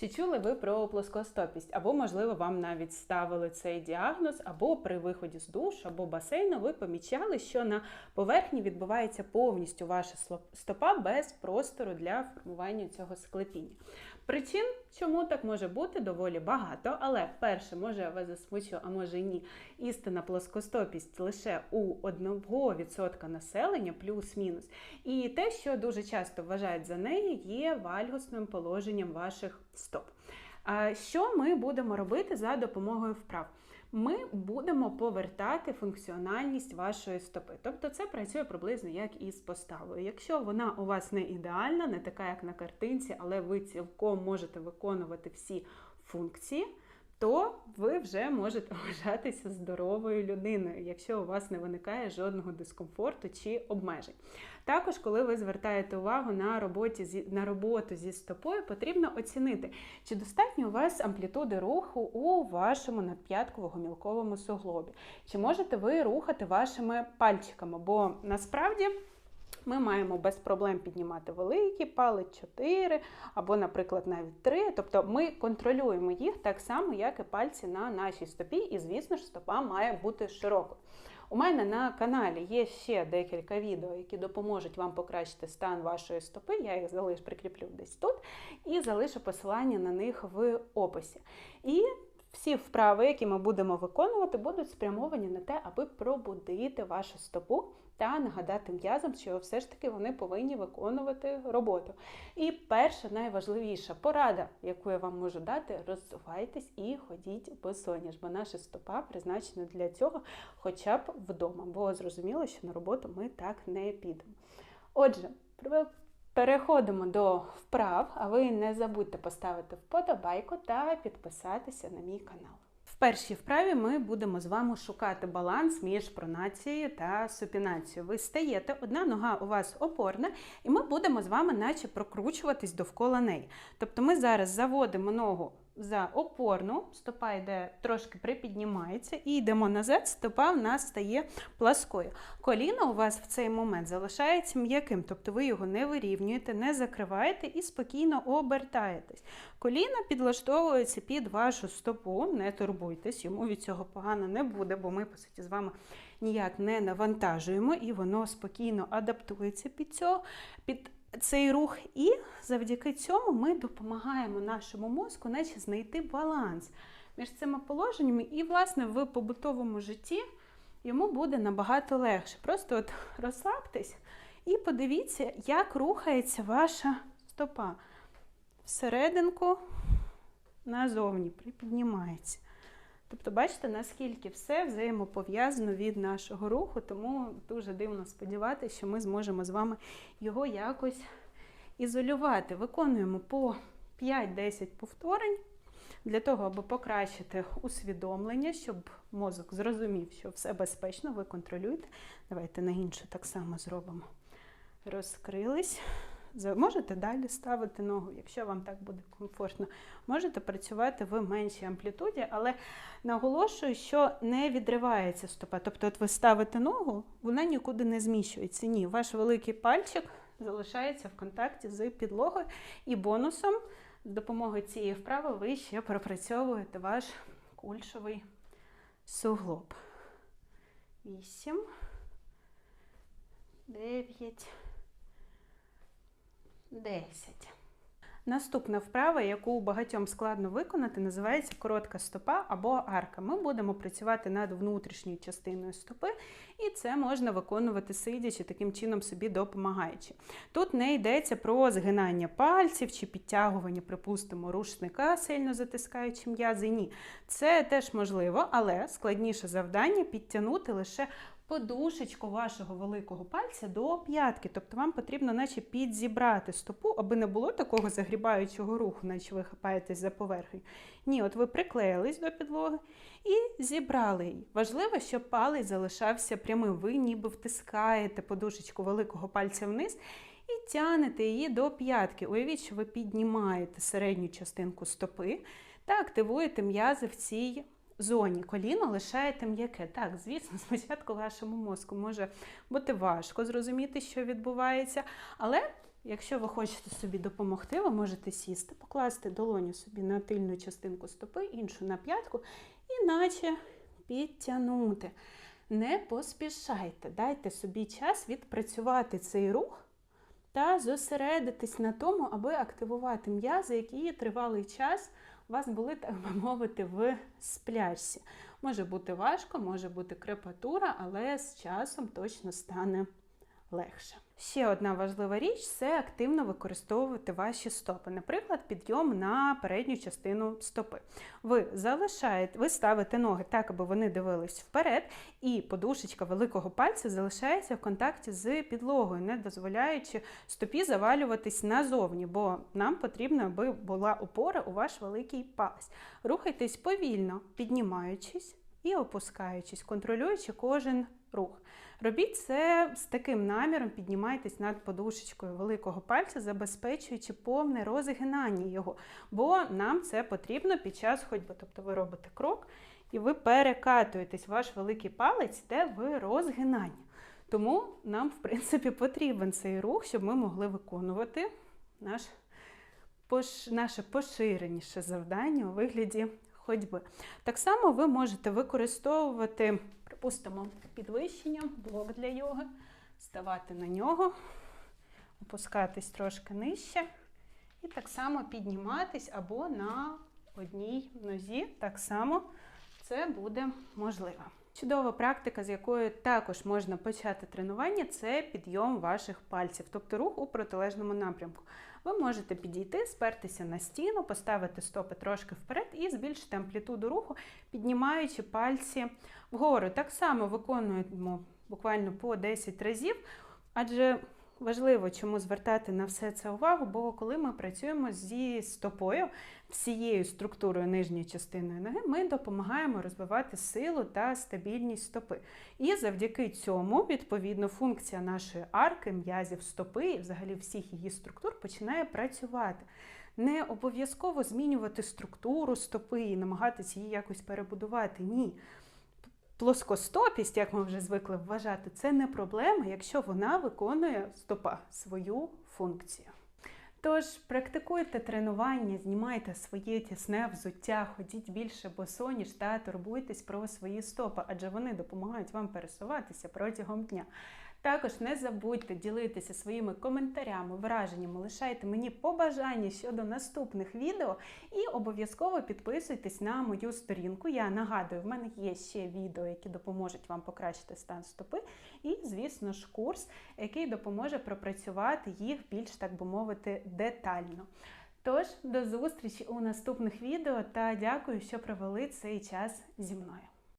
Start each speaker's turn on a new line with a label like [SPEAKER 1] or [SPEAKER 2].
[SPEAKER 1] Чи чули ви про плоскостопість? Або, можливо, вам навіть ставили цей діагноз, або при виході з душ, або басейну ви помічали, що на поверхні відбувається повністю ваша стопа без простору для формування цього склепіння. Причин, чому так може бути, доволі багато, але перше, може вас засмучу, а може ні. Істина плоскостопість лише у 1% населення, плюс-мінус. І те, що дуже часто вважають за неї, є вальгусним положенням ваших стоп. Що ми будемо робити за допомогою вправ? Ми будемо повертати функціональність вашої стопи. Тобто це працює приблизно як із поставою. Якщо вона у вас не ідеальна, не така, як на картинці, але ви цілком можете виконувати всі функції, то ви вже можете вважатися здоровою людиною, якщо у вас не виникає жодного дискомфорту чи обмежень. Також, коли ви звертаєте увагу на, роботі на роботу зі стопою, потрібно оцінити, чи достатньо у вас амплітуди руху у вашому надп'ятково-гомілковому суглобі. Чи можете ви рухати вашими пальчиками? Бо насправді. Ми маємо без проблем піднімати великі палець 4 або, наприклад, навіть 3. Тобто ми контролюємо їх так само, як і пальці на нашій стопі, і, звісно ж, стопа має бути широкою. У мене на каналі є ще декілька відео, які допоможуть вам покращити стан вашої стопи. Я їх залишу, прикріплю десь тут і залишу посилання на них в описі. І всі вправи, які ми будемо виконувати, будуть спрямовані на те, аби пробудити вашу стопу та нагадати м'язам, що все ж таки вони повинні виконувати роботу. І перша найважливіша порада, яку я вам можу дати, розвивайтесь і ходіть босоніж, бо наша стопа призначена для цього хоча б вдома, бо зрозуміло, що на роботу ми так не підемо. Отже, переходимо до вправ, а ви не забудьте поставити вподобайку та підписатися на мій канал. В першій вправі ми будемо з вами шукати баланс між пронацією та супінацією. Ви стаєте, одна нога у вас опорна, і ми будемо з вами наче прокручуватись довкола неї. Тобто ми зараз заводимо ногу за опорну, стопа йде трошки припіднімається, і йдемо назад, стопа в нас стає пласкою. Коліно у вас в цей момент залишається м'яким, тобто ви його не вирівнюєте, не закриваєте і спокійно обертаєтесь. Коліно підлаштовується під вашу стопу, не турбуйтесь, йому від цього погано не буде, бо ми, по суті, з вами ніяк не навантажуємо, і воно спокійно адаптується під цього. під цей рух, і завдяки цьому ми допомагаємо нашому мозку наче знайти баланс між цими положеннями, і, власне, в побутовому житті йому буде набагато легше. Просто от розслабтесь і подивіться, як рухається ваша стопа. Всерединку назовні припіднімається. Тобто, бачите, наскільки все взаємопов'язано від нашого руху, тому дуже дивно сподіватися, що ми зможемо з вами його якось ізолювати. Виконуємо по 5-10 повторень для того, аби покращити усвідомлення, щоб мозок зрозумів, що все безпечно, ви контролюєте. Давайте на іншу так само зробимо. Розкрились. Можете далі ставити ногу, якщо вам так буде комфортно. Можете працювати в меншій амплітуді, але наголошую, що не відривається стопа. Тобто, от ви ставите ногу, вона нікуди не зміщується. Ні, ваш великий пальчик залишається в контакті з підлогою. І бонусом, з допомогою цієї вправи, ви ще пропрацьовуєте ваш кульшовий суглоб. Вісім. Дев'ять. 10. Наступна вправа, яку багатьом складно виконати, називається коротка стопа або арка. Ми будемо працювати над внутрішньою частиною стопи, і це можна виконувати сидячи, таким чином собі допомагаючи. Тут не йдеться про згинання пальців чи підтягування, припустимо, рушника, сильно затискаючи м'язи. Ні, це теж можливо, але складніше завдання підтягнути лише подушечку вашого великого пальця до п'ятки. Тобто вам потрібно наче підзібрати стопу, аби не було такого загрібаючого руху, наче ви хапаєтесь за поверхню. Ні, от ви приклеїлись до підлоги і зібрали її. Важливо, щоб палець залишався прямим. Ви ніби втискаєте подушечку великого пальця вниз. І тянете її до п'ятки. Уявіть, що ви піднімаєте середню частинку стопи та активуєте м'язи в цій зоні коліно лишаєте м'яке. Так, звісно, спочатку вашому мозку може бути важко зрозуміти, що відбувається, але Якщо ви хочете собі допомогти, ви можете сісти, покласти долоню собі на тильну частинку стопи, іншу на п'ятку, і наче підтягнути. Не поспішайте, дайте собі час відпрацювати цей рух та зосередитись на тому, аби активувати м'язи, які тривалий час вас були, так би мовити, в сплячці. Може бути важко, може бути крепатура, але з часом точно стане легше. Ще одна важлива річ це активно використовувати ваші стопи. Наприклад, підйом на передню частину стопи. Ви залишаєте, ви ставите ноги так, аби вони дивились вперед, і подушечка великого пальця залишається в контакті з підлогою, не дозволяючи стопі завалюватись назовні, бо нам потрібно, аби була опора у ваш великий палець. Рухайтесь повільно, піднімаючись і опускаючись, контролюючи кожен рух. Робіть це з таким наміром, піднімайтесь над подушечкою великого пальця, забезпечуючи повне розгинання його, бо нам це потрібно під час ходьби. Тобто ви робите крок і ви перекатуєтесь, ваш великий палець йде в розгинання. Тому нам, в принципі, потрібен цей рух, щоб ми могли виконувати наш, наше поширеніше завдання у вигляді ходьби. Так само ви можете використовувати, припустимо, підвищення, блок для йоги, ставати на нього, опускатись трошки нижче, і так само підніматись або на одній нозі. Так само це буде можливо. Чудова практика, з якою також можна почати тренування, це підйом ваших пальців, тобто рух у протилежному напрямку. Ви можете підійти, спертися на стіну, поставити стопи трошки вперед і збільшити амплітуду руху, піднімаючи пальці вгору. Так само виконуємо буквально по 10 разів, адже важливо, чому звертати на все це увагу, бо коли ми працюємо зі стопою, всією структурою нижньої частиною ноги, ми допомагаємо розвивати силу та стабільність стопи. І завдяки цьому, відповідно, функція нашої арки, м'язів стопи і взагалі всіх її структур починає працювати. Не обов'язково змінювати структуру стопи і намагатися її якось перебудувати. Ні. Плоскостопість, як ми вже звикли вважати, це не проблема, якщо вона виконує стопа свою функцію. Тож практикуйте тренування, знімайте своє тісне взуття, ходіть більше босоніж та турбуйтесь про свої стопи, адже вони допомагають вам пересуватися протягом дня. Також не забудьте ділитися своїми коментарями, враженнями, лишайте мені побажання щодо наступних відео і обов'язково підписуйтесь на мою сторінку. Я нагадую, в мене є ще відео, які допоможуть вам покращити стан стопи, і, звісно ж, курс, який допоможе пропрацювати їх більш, так би мовити, детально. Тож, до зустрічі у наступних відео та дякую, що провели цей час зі мною.